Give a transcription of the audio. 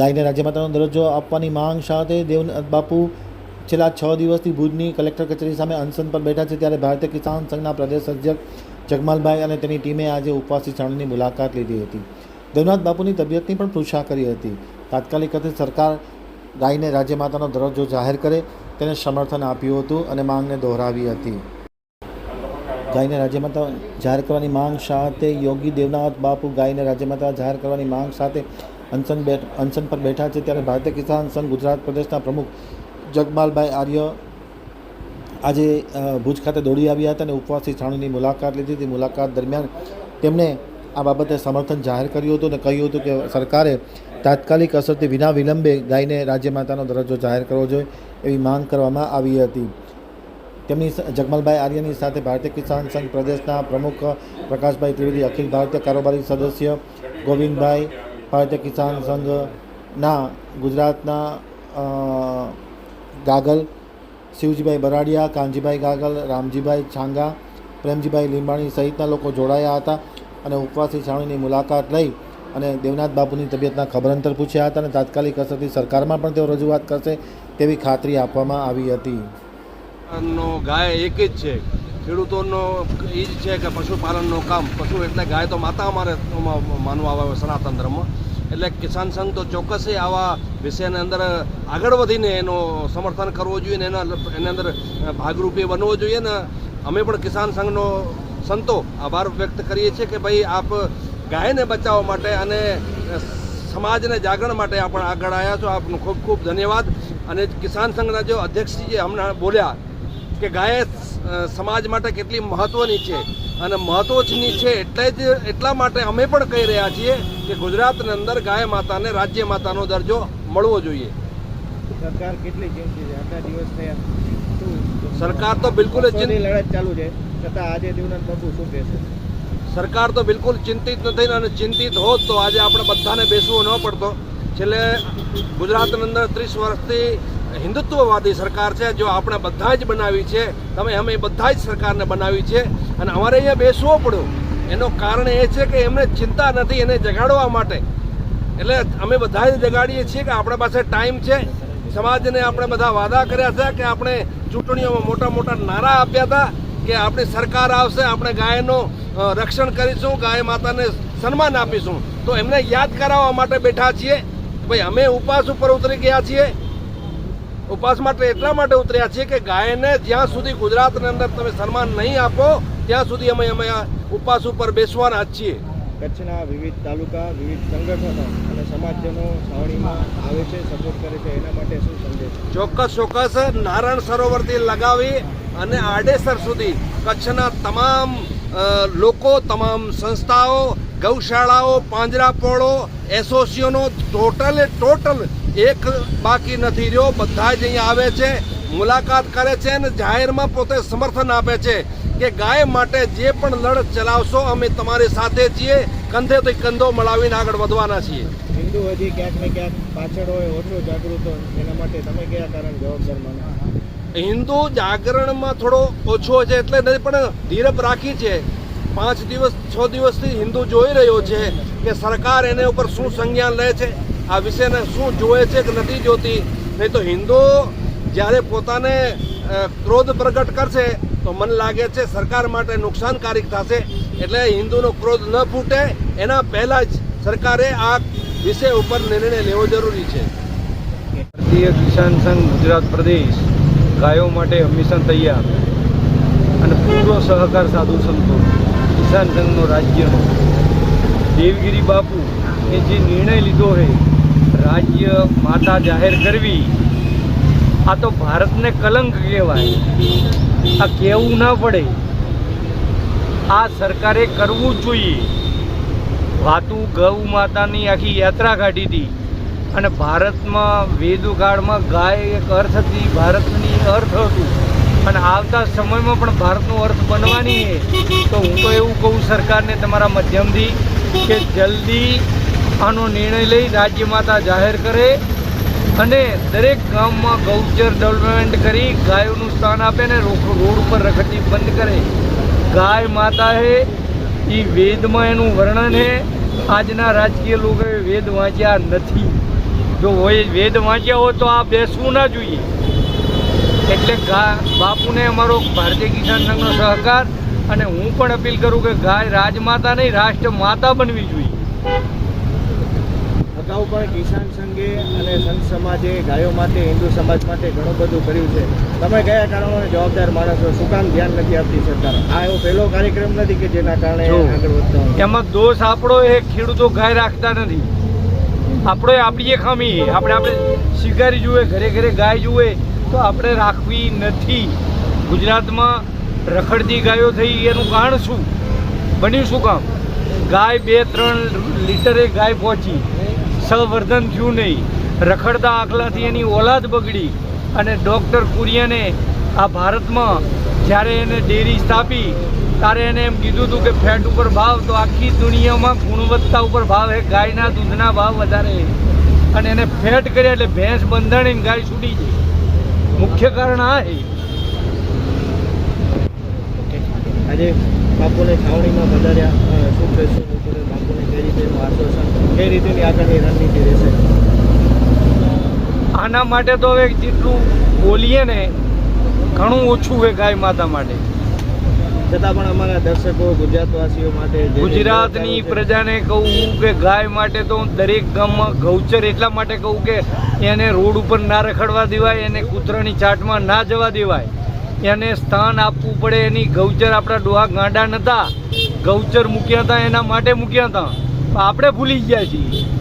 ગાયને રાજ્યમાતાનો દરજ્જો આપવાની માંગ સાથે દેવનાથ બાપુ છેલ્લા છ દિવસથી ભુજની કલેક્ટર કચેરી સામે અનશન પર બેઠા છે ત્યારે ભારતીય કિસાન સંઘના પ્રદેશ અધ્યક્ષ જગમાલભાઈ અને તેની ટીમે આજે ઉપવાસી છાવણીની મુલાકાત લીધી હતી. દેવનાથ બાપુની તબિયતની પણ પૃચ્છા કરી હતી. તાત્કાલિક અર્થે સરકાર ગાયને રાજ્યમાતાનો દરજ્જો જાહેર કરે તેને સમર્થન આપ્યું હતું અને માંગને દોહરાવી હતી. ગાયને રાજ્યમાતા જાહેર કરવાની માંગ સાથે યોગી દેવનાથ બાપુ ગાયને રાજ્યમાતા જાહેર કરવાની માંગ સાથે અનશન બેઠ, અનશન પર બેઠા છે ત્યારે ભારતીય કિસાન સંઘ ગુજરાત પ્રદેશના પ્રમુખ જગમાલભાઈ આર્ય આજે ભુજ ખાતે દોડી આવ્યા હતા અને ઉપવાસી છાણુની મુલાકાત લીધી હતી. મુલાકાત દરમિયાન તેમણે આ બાબતે સમર્થન જાહેર કર્યું હતું અને કહ્યું હતું કે સરકારે તાત્કાલિક અસરથી વિના વિલંબે ગાયને રાજ્યમાતાનો દરજ્જો જાહેર કરવો જોઈએ એવી માંગ કરવામાં આવી હતી. તેમની જગમલભાઈ આર્યની સાથે ભારતીય કિસાન સંઘ પ્રદેશના પ્રમુખ પ્રકાશભાઈ ત્રિવેદી, અખિલ ભારતીય કારોબારી સદસ્ય ગોવિંદભાઈ ભારતીય કિસાન સંઘના ગુજરાતના ગાગલ, શિવજીભાઈ બરાડિયા, કાનજીભાઈ ગાગલ, રામજીભાઈ છાંગા, પ્રેમજીભાઈ લીંબાણી સહિતના લોકો જોડાયા હતા અને ઉપવાસી છાવણીની મુલાકાત લઈ અને દેવનાથ બાપુની તબિયતના ખબરંતર પૂછ્યા હતા અને તાત્કાલિક અસરથી સરકારમાં પણ તેઓ રજૂઆત કરશે તેવી ખાતરી આપવામાં આવી હતી. ગાય એક જ છે. ખેડૂતોનો એ જ છે કે પશુપાલનનું કામ, પશુ એટલે ગાય તો માતા અમારે માનવા આવે સનાતન ધર્મમાં. એટલે કિસાન સંઘ તો ચોક્કસે આવા વિષયની અંદર આગળ વધીને એનું સમર્થન કરવું જોઈએ ને એના એની અંદર ભાગરૂપે બનવો જોઈએ ને અમે પણ કિસાન સંઘનો સંતો આભાર વ્યક્ત કરીએ છીએ કે ભાઈ આપ ગાયને બચાવવા માટે અને સમાજને જાગરણ માટે આપણે આગળ આવ્યા છો. આપનું ખૂબ ખૂબ ધન્યવાદ. અને કિસાન સંઘના જે અધ્યક્ષજી જે હમણાં બોલ્યા કે ગાય સમાજ માટે કેટલી મહત્વની છે અને મહત્વની છે એટલે જ એટલા માટે અમે પણ કહી રહ્યા છીએ કે ગુજરાતની અંદર ગાય માતાને રાજ્ય માતાનો દરજ્જો મળવો જોઈએ. સરકાર કેટલી ચિંતિત છે? આટલા દિવસ થયા. સરકાર તો બિલકુલ લડત ચાલુ છે. છતાં આજે દેવનાથ બાપુ શું કહેશે? સરકાર તો બિલકુલ ચિંતિત નથી અને ચિંતિત હોત તો આજે આપણે બધાને બેસવું ન પડતો. છેલ્લે ગુજરાતની અંદર ત્રીસ વર્ષથી હિન્દુત્વવાદી સરકાર છે, જો આપણે બધા જ બનાવી છે, તમે અમે બધા જ સરકારને બનાવી છે, અને અમારે અહીંયા બેસવો પડ્યો. એનું કારણ એ છે કે એમને ચિંતા નથી એને જગાડવા માટે. એટલે અમે બધા જ જગાડીએ છીએ કે આપણા પાસે ટાઈમ છે. સમાજને આપણે બધા વાદા કર્યા છે કે આપણે ચૂંટણીઓમાં મોટા મોટા નારા આપ્યા હતા કે આપણી સરકાર આવશે, આપણે ગાયનું રક્ષણ કરીશું, ગાય માતાને સન્માન આપીશું. તો એમને યાદ કરાવવા માટે બેઠા છીએ. ભાઈ, અમે ઉપવાસ ઉપર ઉતરી ગયા છીએ. ઉપવાસ માટે એટલા માટે ઉતર્યા છીએ કે ગાયને જ્યાં સુધી ગુજરાતની અંદર તમે સન્માન નહીં આપો ત્યાં સુધી અમે અમે આ ઉપવાસ ઉપર બેસવાના છીએ. કચ્છના વિવિધ તાલુકા વિવિધ સંગઠનો અને સમાજજનો છાવણીમાં આવે છે સપોર્ટ કરે છે એના માટે શું સંદેશ? ચોક્કસ ચોક્કસ. નારાયણ સરોવરથી લગાવી અને આડેસર સુધી કચ્છના તમામ લોકો તમામ સંસ્થાઓ ગૌશાળાઓ પાંજરાપોળો એસોસિએશનો ટોટલે ટોટલ એક બાકી નથી રહ્યો. બધા જ અહીંયા આવે છે મુલાકાત કરે છે અને જાહેરમાં પોતે સમર્થન આપે છે કે ગાય માટે જે પણ લડત ચલાવશો અમે તમારી સાથે છીએ. કંધે તો કંધો મળાવીને આગળ વધવાના છીએ. હિન્દુ હજી ક્યાંક ને ક્યાંક પાછળ હોય ઓછો જાગૃત હોય. એના માટે તમે કયા કારણ જવાબદાર માનો? હિન્દુ જાગરણમાં થોડો ઓછો છે એટલે નથી પણ ધીરપ રાખી છે. પાંચ દિવસ છ દિવસથી હિન્દુ જોઈ રહ્યો છે કે સરકાર એને ઉપર શું સંજ્ઞાન લે છે. આ વિષયને શું જોવે છે કે નથી જોતી? નહીં તો હિન્દુ જ્યારે પોતાને ક્રોધ પ્રગટ કરશે, તો મને લાગે છે સરકાર માટે નુકસાનકારક થશે. એટલે હિન્દુનો ક્રોધ ન ફૂટે. એના પહેલાં જ સરકારે આ વિષય ઉપર નિર્ણય લેવો જરૂરી છે. ભારતીય કિસાન સંઘ ગુજરાત પ્રદેશ ગાયો માટે હંમેશા તૈયાર અને પૂરો સહકાર સાધુ સંતો કિસાન સંઘનો રાજ્યનો. દેવગીરી બાપુ એ જે નિર્ણય લીધો છે રાજ્ય માતા જાહેર કરવી. આ તો ભારતને કલંક કહેવાય. આ કહેવું ના પડે. આ સરકારે કરવું જોઈએ. વાતું ગૌ માતાની આખી યાત્રા કાઢી હતી. અને ભારતમાં વેદુકાળમાં ગાય એક અર્થ હતી, ભારતની અર્થ હતું. અને આવતા સમયમાં પણ ભારતનો અર્થ બનવાની છે. તો હું તો એવું કહું સરકારને તમારા માધ્યમથી કે જલ્દી આનો નિર્ણય લઈ રાજ્ય માતા જાહેર કરે અને દરેક ગામમાં ગૌચર ડેવલપમેન્ટ કરી ગાયોનું સ્થાન આપે ને રોડ ઉપર રખડતી બંધ કરે. ગાય માતા હે એ વેદમાં એનું વર્ણન હે. આજના રાજકીય લોકોએ વેદ વાંચ્યા નથી. જો હોય વેદ વાંચ્યા હોય તો આ બેસવું ના જોઈએ. એટલે બાપુને અમારો ભારતીય કિસાન સંઘનો સહકાર અને હું પણ અપીલ કરું કે ગાય રાજમાતા નહીં રાષ્ટ્ર માતા બનવી જોઈએ. અગાઉ પણ કિસાન સંઘે અને સંત સમાજે ગાયો માટે હિન્દુ સમાજ માટે ઘણું બધું કર્યું છે. તમે કયા કારણોને જવાબદાર માણસો શું કામ ધ્યાન નથી આપતી સરકાર? આ એવો પહેલો કાર્યક્રમ નથી કે જેના કારણે આગળ વધતા. એમાં દોષ આપણો એ ખેડૂતો ગાય રાખતા નથી. આપણો આપણી એ ખામી. આપણે આપણે શિકારી જુએ ઘરે ઘરે ગાય જુએ તો આપણે રાખવી નથી. ગુજરાતમાં રખડતી ગાયો થઈ એનું કારણ શું? બન્યું શું કામ? ગાય બે ત્રણ લીટરે ગાય પહોંચી. સંવર્ધન થયું નહીં. રખડતા આખલાથી એની ઓલાદ બગડી અને ડૉક્ટર કુરિયાને આ ભારતમાં જ્યારે એને ડેરી સ્થાપી, ત્યારે એને એમ કીધું હતું કે ફેટ ઉપર ભાવ, તો આખી દુનિયામાં ગુણવત્તા ઉપર ભાવ એ ગાયના દૂધના ભાવ વધારે અને એને ફેટ કર્યા એટલે ભેંસ બંધાણીને ગાય છૂટી ગઈ. મુખ્ય કારણ આ છે આજે બાપુને છાવણીમાં વધાર્યા શું કહેશું? બાપુને કઈ રીતે આશ્વાસન કઈ રીતેની આગળની રણનીતિ રહેશે. આના માટે તો હવે જેટલું બોલીએ ને ઘણું ઓછું છે ગાય માતા માટે. છતાં પણ અમારા દર્શકો ગુજરાતવાસીઓ માટે ગુજરાતની પ્રજાને કહું કે ગાય માટે તો હું દરેક ગામમાં ગૌચર એટલા માટે કહું કે એને રોડ ઉપર ના રખડવા દેવાય એને કૂતરાની ચાટમાં ના જવા દેવાય. એને સ્થાન આપવું પડે એની ગૌચર આપણા ડોહા ગાંડા નહોતા ગૌચર મૂક્યા હતા એના માટે મૂક્યા હતા. આપણે ભૂલી ગયા છીએ.